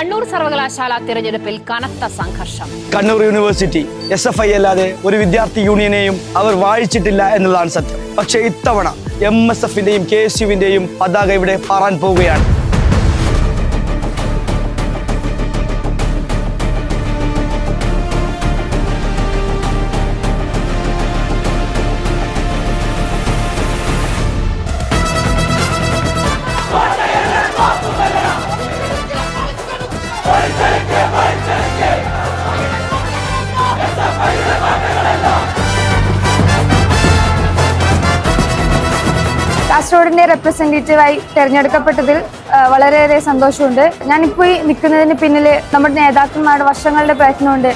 കണ്ണൂർ സർവകലാശാല തിരഞ്ഞെടുപ്പിൽ കനത്ത സംഘർഷം. Kannur university S F I അല്ലാതെ ഒരു വിദ്യാർത്ഥി യൂണിയനെയും അവർ വാഴിച്ചിട്ടില്ല എന്നതാണ് സത്യം. പക്ഷേ ഇത്തവണ എം എസ് എഫിന്റെയും കെ എസ് യുവിന്റെയും പതാക ഇവിടെ പാറാൻ പോവുകയാണ്. കാസർഗോഡിന്റെ റെപ്രസെന്റേറ്റീവായി തെരഞ്ഞെടുക്കപ്പെട്ടതിൽ വളരെയേറെ സന്തോഷമുണ്ട്. ഞാനിപ്പോൾ ഈ നിൽക്കുന്നതിന് പിന്നിൽ നമ്മുടെ നേതാക്കന്മാരുടെ വർഷങ്ങളുടെ പ്രയത്നമുണ്ട്.